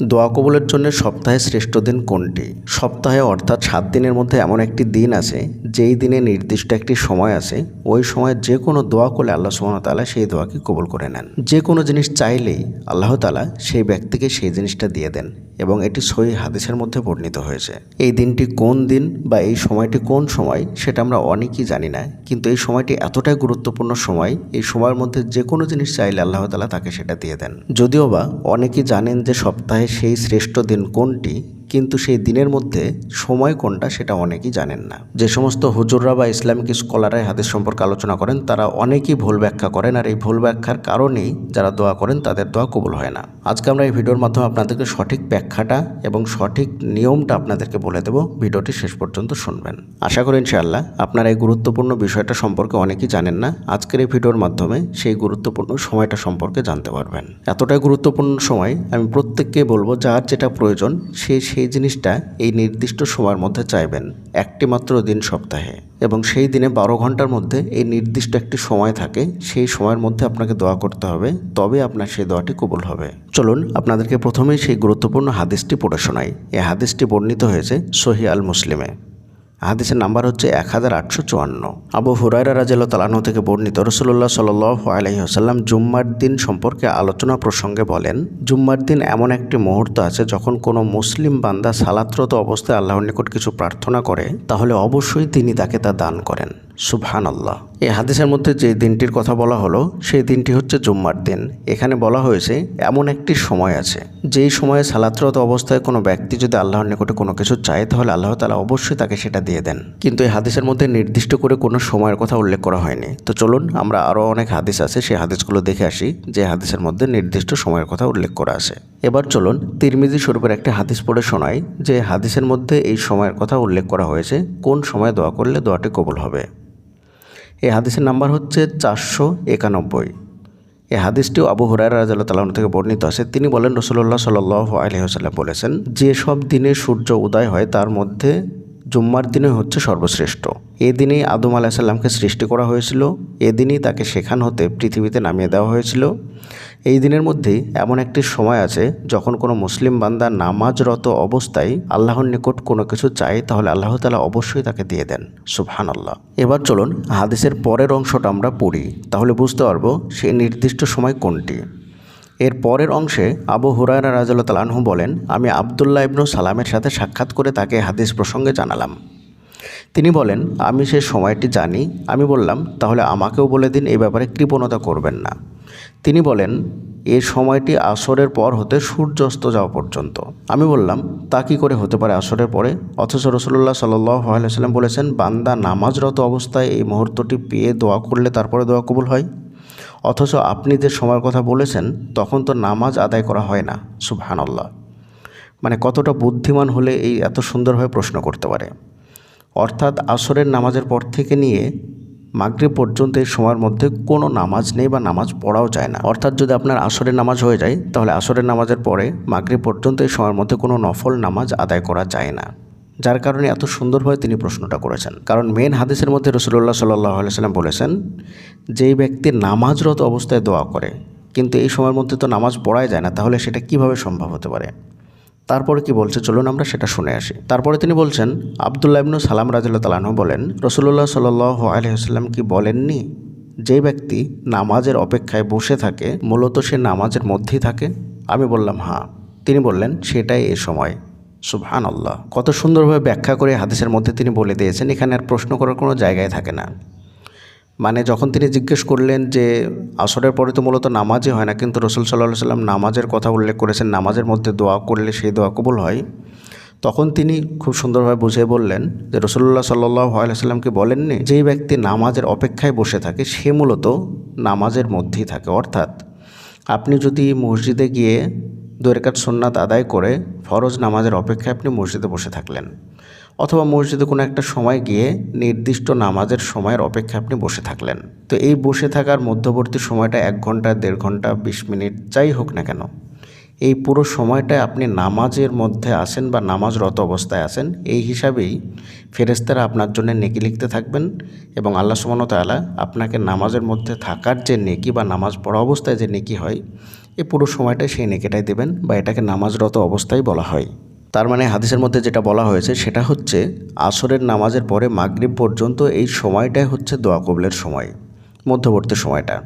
দোয়া কবুলের জন্য সপ্তাহে শ্রেষ্ঠ দিন কোনটি? সপ্তাহে অর্থাৎ সাত দিনের মধ্যে এমন একটি দিন আছে, যেই দিনে নির্দিষ্ট একটি সময় আছে, ওই সময় যে কোনো দোয়া করলে আল্লাহ সুবহানাহু তাআলা সেই দোয়াকে কবুল করে নেন। যে কোনো জিনিস চাইলেই আল্লাহ তাআলা সেই ব্যক্তিকে সেই জিনিসটা দিয়ে দেন এবং এটি সই হাদিসের মধ্যে বর্ণিত হয়েছে। এই দিনটি কোন দিন বা এই সময়টি কোন সময় সেটা আমরা অনেকেই জানি না, কিন্তু এই সময়টি এতটাই গুরুত্বপূর্ণ সময়, এই সময়ের মধ্যে যে কোনো জিনিস চাইলে আল্লাহ তালা তাকে সেটা দিয়ে দেন। যদিও বা অনেকেই জানেন যে সপ্তাহে সেই শ্রেষ্ঠ দিন কোনটি? কিন্তু সেই দিনের মধ্যে সময় কোনটা সেটা অনেকেই জানেন না। যে সমস্ত হুজুররা বা ইসলামিক স্কলাররা হাদিস সম্পর্কে আলোচনা করেন, তারা অনেকেই ভুল ব্যাখ্যা করেন আর এই ভুল ব্যাখ্যার কারণেই যারা দোয়া করেন তাদের দোয়া কবুল হয় না। আজকে আমরা এই ভিডিওর মাধ্যমে আপনাদেরকে সঠিক ব্যাখ্যাটা এবং সঠিক নিয়মটা আপনাদেরকে বলে দেব। ভিডিওটি শেষ পর্যন্ত শুনবেন। আশা করি ইনশাআল্লাহ আপনারা এই গুরুত্বপূর্ণ বিষয়টা সম্পর্কে অনেকেই জানেন না। আজকের এই ভিডিওর মাধ্যমে সেই গুরুত্বপূর্ণ সময়টা সম্পর্কে জানতে পারবেন। এতটাই গুরুত্বপূর্ণ সময় আমি প্রত্যেককে বলব, যার যেটা প্রয়োজন সে সেই জিনিসটা এই নির্দিষ্ট সময়ের মধ্যে চাইবেন, একটি মাত্র দিন সপ্তাহে। এবং সেই দিনে বারো ঘণ্টার মধ্যে এই নির্দিষ্ট একটি সময় থাকে, সেই সময়ের মধ্যে আপনাকে দোয়া করতে হবে, তবে আপনার সেই দোয়াটি কবুল হবে। চলুন আপনাদেরকে প্রথমেই সেই গুরুত্বপূর্ণ হাদিসটি পড়ে শোনাই। এই হাদিসটি বর্ণিত হয়েছে সহি আল মুসলিমে হাদিসের নাম্বার হচ্ছে এক হাজার আটশো চুয়ান্ন। আবু হুরাইরা রাজেল তালানো থেকে বর্ণিত রসুল্লাহ সাল আলহি আসাল্লাম জুম্মার দিন সম্পর্কে আলোচনা প্রসঙ্গে বলেন, জুম্মার দিন এমন একটি মুহূর্ত আছে যখন কোনো মুসলিম বান্দা সালাত্রত অবস্থায় আল্লাহর নিকট কিছু প্রার্থনা করে, তাহলে অবশ্যই তিনি তাকে তা দান করেন। সুবহান আল্লাহ এই হাদিসের মধ্যে যে দিনটির কথা বলা হলো, সেই দিনটি হচ্ছে জুম্মার দিন। এখানে বলা হয়েছে, এমন একটি সময় আছে, যেই সময়ে সালাত্রত অবস্থায় কোনো ব্যক্তি যদি আল্লাহর নিকটে কোনো কিছু চায়, তাহলে আল্লাহ তালা অবশ্যই তাকে সেটা দিয়ে দেন। কিন্তু এই হাদিসের মধ্যে নির্দিষ্ট করে কোনো সময়ের কথা উল্লেখ করা হয়নি। তো চলুন, আমরা আরও অনেক হাদিস আছে, সেই হাদিসগুলো দেখে আসি, যে হাদিসের মধ্যে নির্দিষ্ট সময়ের কথা উল্লেখ করা আছে। এবার চলুন, তিরমিজি স্বরূপের একটি হাদিস পড়ে শোনাই, যে হাদিসের মধ্যে এই সময়ের কথা উল্লেখ করা হয়েছে, কোন সময় দোয়া করলে দোয়াটি কবুল হবে। এই হাদিসের নাম্বার হচ্ছে চারশো একানব্বই। এই হাদিসটি আবু হুরাই রাজাল্লাহ তালাম থেকে বর্ণিত আছে। তিনি বলেন রসুল্লাহ সাল আলহিহাসাল্লাম বলেছেন, যে সব দিনে সূর্য উদয় হয়, তার মধ্যে জুম্মার দিনে হচ্ছে সর্বশ্রেষ্ঠ। এ দিনেই আদম আলাহিসাল্লামকে সৃষ্টি করা হয়েছিল এদিনই তাকে সেখান হতে পৃথিবীতে নামিয়ে দেওয়া হয়েছিল। এই দিনের মধ্যেই এমন একটি সময় আছে, যখন কোনো মুসলিম বান্দা নামাজরত অবস্থায় আল্লাহর নিকট কোনো কিছু চায়, তাহলে আল্লাহ তালা অবশ্যই তাকে দিয়ে দেন। সুবহান আল্লাহ এবার চলুন হাদিসের পরের অংশটা আমরা পড়ি। তাহলে বুঝতে পারব সেই নির্দিষ্ট সময় কোনটি। এর পরের অংশে আবু হুরায়রা রাজাল তালানহু বলেন, আমি আবদুল্লাহ ইবনু সালামের সাথে সাক্ষাৎ করে তাকে হাদিস প্রসঙ্গে জানালাম। তিনি বলেন, আমি সে সময়টি জানি। আমি বললাম, তাহলে আমাকেও বলে দিন এই ব্যাপারে কৃপণতা করবেন না। তিনি বলেন, এ সময়টি আসরের পর হতে সূর্যাস্ত যাওয়া পর্যন্ত। আমি বললাম, তা কী করে হতে পারে আসরের পরে? অথচ রসুল্লাহ সাল্লাম বলেছেন, বান্দা নামাজরত অবস্থায় এই মুহূর্তটি পেয়ে দোয়া করলে তারপরে দোয়া কবুল হয়। অথচ আপনি যে সময়ের কথা বলেছেন, তখন তো নামাজ আদায় করা হয় না। সুবহানাল্লাহ। মানে কতটা বুদ্ধিমান হলে এই এত সুন্দরভাবে প্রশ্ন করতে পারে। অর্থাৎ আসরের নামাজের পর থেকে নিয়ে মাগরিব পর্যন্ত এই সময়ের মধ্যে কোনো নামাজ নেই বা নামাজ পড়াও যায় না। অর্থাৎ যদি আপনার আসরের নামাজ হয়ে যায়, তাহলে আসরের নামাজের পরে মাগরিব পর্যন্ত এই সময়ের মধ্যে কোনো নফল নামাজ আদায় করা যায় না। যার কারণে এত সুন্দরভাবে তিনি প্রশ্নটা করেছেন। কারণ মেন হাদিসের মধ্যে রসুল্লাহ সাল্লাহ সাল্লাম বলেছেন, যেই ব্যক্তি নামাজরত অবস্থায় দোয়া করে, কিন্তু এই সময়ের মধ্যে তো নামাজ পড়াই যায় না, তাহলে সেটা কীভাবে সম্ভব হতে পারে? তারপরে কি বলছে? চলুন আমরা সেটা শুনে আসি। তারপরে তিনি বলছেন, আবদুল্লাহ ইবনু সালাম রাজিল্লা তালানহ বলেন রসুল্লাহ সাল আলহিহাস্লাম কি বলেননি যে ব্যক্তি নামাজের অপেক্ষায় বসে থাকে, মূলত সে নামাজের মধ্যেই থাকে? আমি বললাম হ্যাঁ। তিনি বললেন, সেটাই এ সময়। সুবহান আল্লাহ কত সুন্দরভাবে ব্যাখ্যা করে হাদিসের মধ্যে তিনি বলে দিয়েছেন, এখানে আর প্রশ্ন করার কোনো জায়গায় থাকে না। মানে যখন তিনি জিজ্ঞেস করলেন যে আসরের পরে তো মূলত নামাজই হয় না, কিন্তু রসুল সাল্লাহ সাল্লাম নামাজের কথা উল্লেখ করেছেন, নামাজের মধ্যে দোয়া করলে সেই দোয়া কবুল হয়। তখন তিনি খুব সুন্দরভাবে বুঝিয়ে বললেন যে রসুল্লাহ সাল্লাহ আলাইসাল্লামকে বলেননি যেই ব্যক্তি নামাজের অপেক্ষায় বসে থাকে, সে মূলত নামাজের মধ্যেই থাকে। অর্থাৎ আপনি যদি মসজিদে গিয়ে দৈরেকাত সোননাথ আদায় করে ফরজ নামাজের অপেক্ষায় আপনি মসজিদে বসে থাকলেন অথবা মসজিদে কোনো একটা সময় গিয়ে নির্দিষ্ট নামাজের সময়ের অপেক্ষায় আপনি বসে থাকলেন। তো এই বসে থাকার মধ্যবর্তী সময়টা এক ঘণ্টা, দেড় ঘণ্টা, বিশ মিনিট, যাই হোক না কেন, এই পুরো সময়টায় আপনি নামাজের মধ্যে আসেন বা নামাজরত অবস্থায় আছেন, এই হিসাবেই ফেরেস্তারা আপনার জন্য নেকি লিখতে থাকবেন এবং আল্লাহ সুমনতালা আপনাকে নামাজের মধ্যে থাকার যে নেকি বা নামাজ পড়া অবস্থায় যে নেকি হয় এই পুরো সময়টায় সেই নেকিটাই দেবেন বা এটাকে নামাজরত অবস্থায় বলা হয়। তার মানে হাদিসের মধ্যে যেটা বলা হয়েছে সেটা হচ্ছে আসরের নামাজের পরে মাগরিব পর্যন্ত এই সময়টাই হচ্ছে দোয়া কবলের সময়, মধ্যবর্তী সময়টা।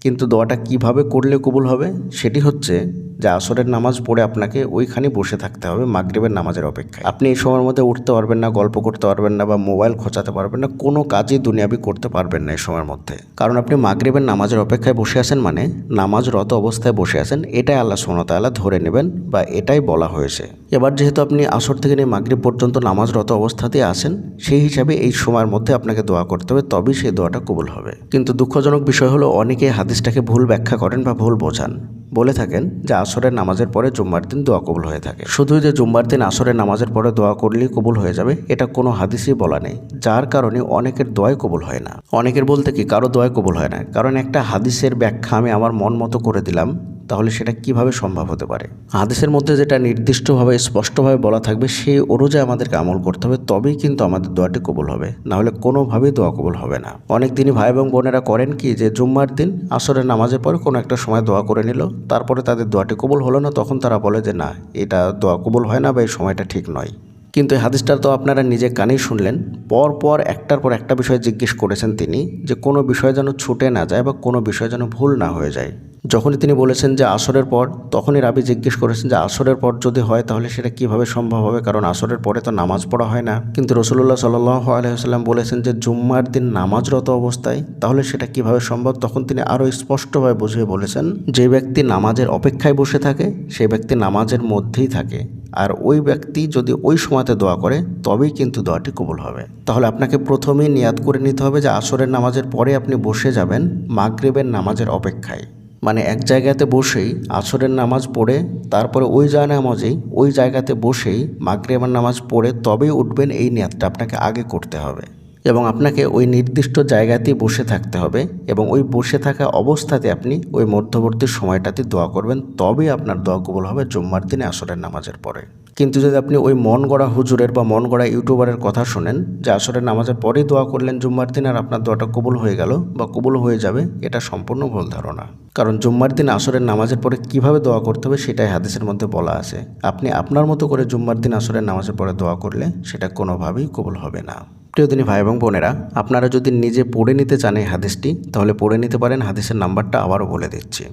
কিন্তু দোয়াটা কীভাবে করলে কবুল হবে? সেটি হচ্ছে যে আসরের নামাজ পড়ে আপনাকে ওইখানে বসে থাকতে হবে মাগরিবের নামাজের অপেক্ষায়। আপনি এই সময়ের মধ্যে উঠতে পারবেন না, গল্প করতে পারবেন না বা মোবাইল খোঁচাতে পারবেন না, কোনো কাজই দুনিয়াবি করতে পারবেন না এই সময়ের মধ্যে। কারণ আপনি মাগরিবের নামাজের অপেক্ষায় বসে আছেন মানে নামাজরত অবস্থায় বসে আছেন, এটাই আল্লাহ সোনতাল্লাহ ধরে নেবেন বা এটাই বলা হয়েছে। এবার যেহেতু আপনি আসর থেকে নিয়ে মাগরিব পর্যন্ত নামাজরত অবস্থাতেই আছেন, সেই হিসাবে এই সময়ের মধ্যে আপনাকে দোয়া করতে হবে, তবেই সেই দোয়াটা কবুল হবে। কিন্তু দুঃখজনক বিষয় হলো অনেকে হাদিসটাকে ভুল ব্যাখ্যা করেন বা ভুল বোঝান। বলে থাকেন যে আসরের নামাজের পরে জুম্মার দিন দোয়া কবুল হয়ে থাকে। শুধু যে জুম্মার দিন আসরের নামাজের পরে দোয়া করলেই কবুল হয়ে যাবে, এটা কোনো হাদিসই বলা নেই। যার কারণে অনেকের দোয়াই কবুল হয় না। অনেকের বলতে কি, কারও দোয়াই কবুল হয় না। কারণ একটা হাদিসের ব্যাখ্যা আমি আমার মন মতো করে দিলাম। তাহলে সেটা কীভাবে সম্ভব হতে পারে? হাদিসের মধ্যে যেটা নির্দিষ্টভাবে, স্পষ্টভাবে বলা থাকবে, সেই অনুযায়ী আমাদেরকে আমল করতে হবে, তবেই কিন্তু আমাদের দোয়াটি কবুল হবে। না হলে কোনোভাবেই দোয়া কবুল হবে না। অনেক দিনই ভাই এবং বোনেরা করেন কি যে, জুম্মার দিন, আসরের নামাজের পরে কোনো একটা সময় দোয়া করে নিল, তারপরে তাদের দোয়াটি কবুল হলো না, তখন তারা বলে যে, না, এটা দোয়া কবুল হয় না বা এই সময়টা ঠিক নয়। কিন্তু এই হাদিসটা তো আপনারা নিজে কানেই শুনলেন। পর পর একটার পর একটা বিষয় জিজ্ঞেস করেছেন তিনি, যে কোনো বিষয় যেন ছুটে না যায় বা কোনো বিষয় যেন ভুল না হয়ে যায়। যখনই তিনি বলেছেন যে আসরের পর, তখনই রাবি জিজ্ঞেস করেছেন যে আসরের পর যদি হয় তাহলে সেটা কীভাবে সম্ভব হবে? কারণ আসরের পরে তো নামাজ পড়া হয় না। কিন্তু রসুল্লাহ সাল্লাহ আলহিহাল্লাম বলেছেন যে জুম্মার দিন নামাজরত অবস্থায় তাহলে সেটা কীভাবে সম্ভব? তখন তিনি আরও স্পষ্টভাবে বুঝিয়ে বলেছেন, যে ব্যক্তি নামাজের অপেক্ষায় বসে থাকে সেই ব্যক্তি নামাজের মধ্যেই থাকে। আর ওই ব্যক্তি যদি ওই সময়তে দোয়া করে, তবেই কিন্তু দোয়াটি কবুল হবে। তাহলে আপনাকে প্রথমেই নিয়াদ করে নিতে হবে যে আসরের নামাজের পরে আপনি বসে যাবেন মাগরিবের নামাজের অপেক্ষায়। মানে এক জায়গাতে বসেই আসরের নামাজ পড়ে, তারপরে ওই জায় নামাজেই ওই জায়গাতে বসেই মাগরিবের নামাজ পড়ে, তবেই উঠবেন এই নিয়াদটা আপনাকে আগে করতে হবে। এবং আপনাকে ওই নির্দিষ্ট জায়গাতেই বসে থাকতে হবে এবং ওই বসে থাকা অবস্থাতে আপনি ওই মধ্যবর্তী সময়টাতে দোয়া করবেন। তবেই আপনার দোয়া কবুল হবে জুম্মার দিনে আসরের নামাজের পরে। কিন্তু যদি আপনি ওই মন গড়া হুজুরের বা মন গড়া ইউটিউবারের কথা শোনেন যে আসরের নামাজের পরেই দোয়া করলেন জুম্মার দিন আর আপনার দোয়াটা কবুল হয়ে গেল বা কবুল হয়ে যাবে, এটা সম্পূর্ণ ভুল ধারণা। কারণ জুম্মার দিন আসরের নামাজের পরে কীভাবে দোয়া করতে হবে সেটাই হাদিসের মধ্যে বলা আছে। আপনি আপনার মতো করে জুম্মার দিন আসরের নামাজের পরে দোয়া করলে সেটা কোনোভাবেই কবুল হবে না। প্রিয় দিনী ভাই এবং বোনেরা, আপনারা যদি নিজে পড়ে নিতে চান এই হাদিসটি, তাহলে পড়ে নিতে পারেন, হাদিসের নাম্বারটা আবারও বলে দিচ্ছি।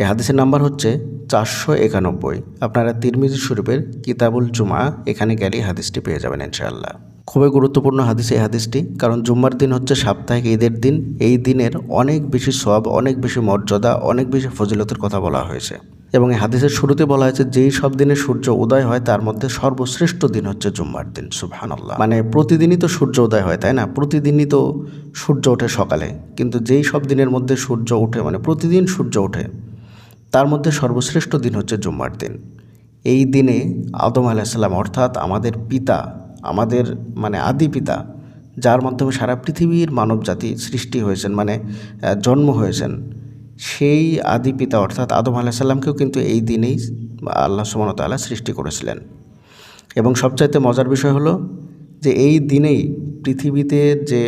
এই হাদিসের নাম্বার হচ্ছে চারশো একানব্বই। আপনারা তিরমিজি শরীফের কিতাবুল জুমা এখানে গেলেই হাদিসটি পেয়ে যাবেন ইনশাআল্লাহ। খুবই গুরুত্বপূর্ণ হাদিস এই হাদিসটি, কারণ জুম্মার দিন হচ্ছে সাপ্তাহিক ঈদের দিন। এই দিনের অনেক বেশি সব অনেক বেশি মর্যাদা, অনেক বেশি ফজিলতের কথা বলা হয়েছে। এবং এই হাদিসের শুরুতে বলা হয়েছে, যেই সব দিনে সূর্য উদয় হয়, তার মধ্যে সর্বশ্রেষ্ঠ দিন হচ্ছে জুম্মার দিন। সুবহানাল্লাহ। মানে প্রতিদিনই তো সূর্য উদয় হয়, তাই না? প্রতিদিনই তো সূর্য ওঠে সকালে। কিন্তু যেই সব দিনের মধ্যে সূর্য ওঠে মানে প্রতিদিন সূর্য ওঠে, তার মধ্যে সর্বশ্রেষ্ঠ দিন হচ্ছে জুম্মার দিন। এই দিনে আদম আলাহিসাল্লাম অর্থাৎ আমাদের পিতা, আমাদের মানে আদি পিতা, যার মাধ্যমে সারা পৃথিবীর মানব জাতি সৃষ্টি হয়েছেন মানে জন্ম হয়েছেন সেই আদি পিতা অর্থাৎ আদম আলাহিসাল্লামকেও কিন্তু এই দিনেই আল্লাহ সুমনতাল্লাহ সৃষ্টি করেছিলেন। এবং সবচাইতে মজার বিষয় হলো যে এই দিনেই পৃথিবীতে যে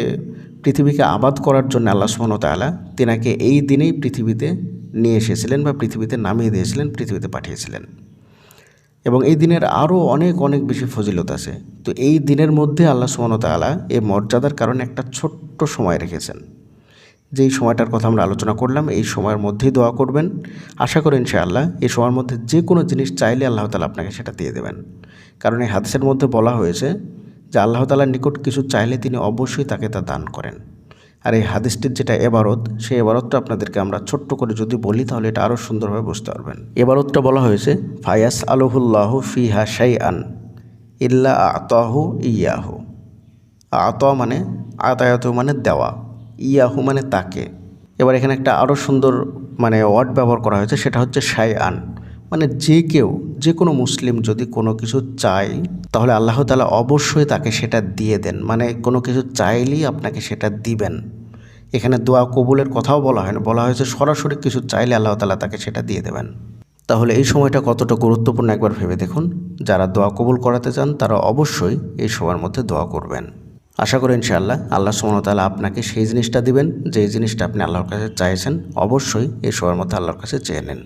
পৃথিবীকে আবাদ করার জন্য আল্লাহ সুমনতাল্লাহ তিনাকে এই দিনেই পৃথিবীতে নিয়ে এসেছিলেন বা পৃথিবীতে নামিয়ে দিয়েছিলেন, পৃথিবীতে পাঠিয়েছিলেন। এবং এই দিনের আরও অনেক অনেক বেশি ফজিলত আছে। তো এই দিনের মধ্যে আল্লাহ সুমনতালা এই মর্যাদার কারণে একটা ছোট্ট সময় রেখেছেন। যেই সময়টার কথা আমরা আলোচনা করলাম, এই সময়ের মধ্যেই দোয়া করবেন। আশা করেন আল্লাহ এই সময়ের মধ্যে যে কোনো জিনিস চাইলে আল্লাহ তালা আপনাকে সেটা দিয়ে দেবেন। কারণ এই হাদিসের মধ্যে বলা হয়েছে যে আল্লাহ তালার নিকট কিছু চাইলে তিনি অবশ্যই তাকে তা দান করেন। আর এই হাদিসটির যেটা এবারত, সেই এবারতটা আপনাদেরকে আমরা ছোট্ট করে যদি বলি, তাহলে এটা আরও সুন্দরভাবে বুঝতে পারবেন। এবারতটা বলা হয়েছে ফায়াস আলহুল্লাহ ফিহা শাই আন ইল্লা আতাহু ইয়াহু। আত মানে আতায়াত মানে দেওয়া। ইয়াহু মানে তাকে। এবার এখানে একটা আরও সুন্দর মানে ওয়ার্ড ব্যবহার করা হয়েছে, সেটা হচ্ছে শাই আন মানে যে কেউ, যে কোনো মুসলিম যদি কোনো কিছু চায়, তাহলে আল্লাহ তালা অবশ্যই তাকে সেটা দিয়ে দেন। মানে কোনো কিছু চাইলেই আপনাকে সেটা দিবেন। এখানে দোয়া কবুলের কথাও বলা হয় না, বলা হয়েছে সরাসরি কিছু চাইলে আল্লাহ তালা তাকে সেটা দিয়ে দেবেন। তাহলে এই সময়টা কতটা গুরুত্বপূর্ণ একবার ভেবে দেখুন। যারা দোয়া কবুল করাতে চান, তারা অবশ্যই এই সময়ের মধ্যে দোয়া করবেন। আশা করি ইনশাআল্লাহ আল্লাহ সুমনতালা আপনাকে সেই জিনিসটা দিবেন, যেই জিনিসটা আপনি আল্লাহর কাছে চাইছেন, অবশ্যই এই সবার মধ্যে আল্লাহর কাছে চেয়ে নেন।